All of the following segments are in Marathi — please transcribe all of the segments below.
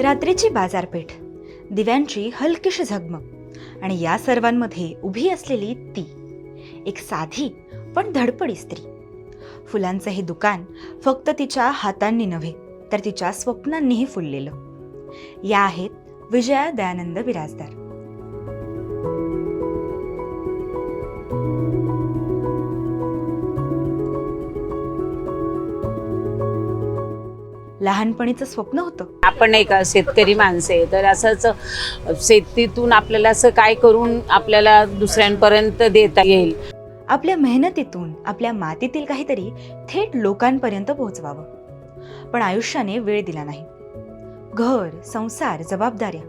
रात्रीची बाजारपेठ दिव्यांची हलकीश झगमग आणि या सर्वांमध्ये उभी असलेली ती एक साधी पण धडपडी स्त्री. फुलांचं हे दुकान फक्त तिच्या हातांनी नव्हे तर तिच्या स्वप्नांनीही फुललेलं. या आहेत विजया दयानंद बिराजदार लहानपणीचं स्वप्न होतं. आपण नाही का शेतकरी माणसे तर असंच शेतीतून आपल्याला असं काय करून आपल्याला दुसऱ्यांपर्यंत देता येईल? आपल्या मेहनतीतून आपल्या मातीतील काहीतरी थेट लोकांपर्यंत पोहोचवावं. पण आयुष्याने वेळ दिला नाही. घर संसार जबाबदाऱ्या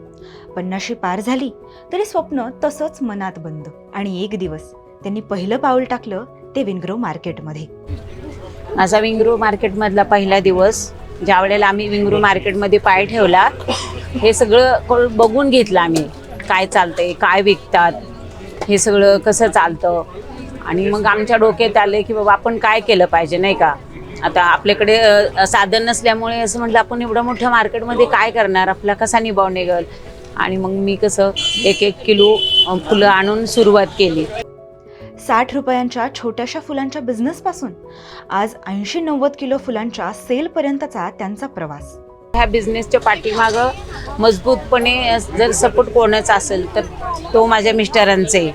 पन्नाशी पार झाली तरी स्वप्न तसंच मनात बंद. आणि एक दिवस त्यांनी पहिलं पाऊल टाकलं ते विंग्रो मार्केटमध्ये. माझा विंगरू मार्केटमधला पहिला दिवस ज्या वेळेला आम्ही विंगरू मार्केटमध्ये पाय ठेवला हे सगळं बघून घेतलं आम्ही. काय चालतंय काय विकतात हे सगळं कसं चालतं. आणि मग आमच्या डोक्यात आले की बाबा आपण काय केलं पाहिजे नाही का? आता आपल्याकडे साधन नसल्यामुळे असं म्हटलं आपण एवढं मोठ्या मार्केटमध्ये काय करणार? आपला कसा निभाव निघल? आणि मग मी कसं एक एक किलो फुलं आणून सुरुवात केली. साठ रुपयांच्या छोट्याशा फुलांच्या बिझनेसपासून आज ऐंशी नव्वद किलो फुलांच्या सेलपर्यंतचा त्यांचा प्रवास. ह्या बिझनेसच्या पाठीमागं मजबूतपणे जर सपोर्ट कोणाचा असेल तर तो माझ्या मिस्टरांचे.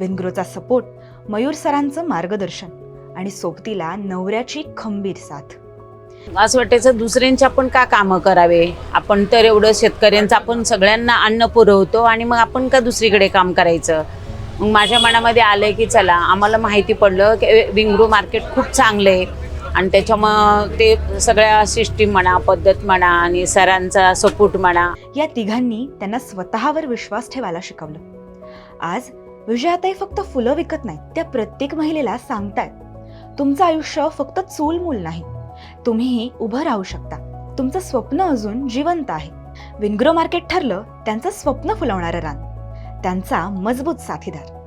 विंग्रोचा सपोर्ट मयूर सरांचं मार्गदर्शन आणि सोबतीला नवऱ्याची खंबीर साथ. असं वाटायचं दुसऱ्यांची आपण का कामं करावे? आपण तर एवढं शेतकऱ्यांचं आपण सगळ्यांना अन्न पुरवतो आणि मग आपण का दुसरीकडे काम करायचं? मग माझ्या मनामध्ये आलं की चला आम्हाला माहिती पडलं की विंग्रो मार्केट खूप चांगलं आहे आणि त्याच्यामुळं ते सगळ्या सिस्टीम म्हणा पद्धत म्हणा आणि सरांचा सपोर्ट म्हणा. या तिघांनी त्यांना स्वतःवर विश्वास ठेवायला शिकवलं. आज विजयाताई फक्त फुलं विकत नाहीत त्या प्रत्येक महिलेला सांगतायत. तुमचं आयुष्य फक्त चूल मूल नाही तुम्हीही उभं राहू शकता. तुमचं स्वप्न अजून जिवंत आहे. विंग्रो मार्केट ठरलं त्यांचं स्वप्न फुलवणारं रान. त्यांचा मजबूत साथीदार.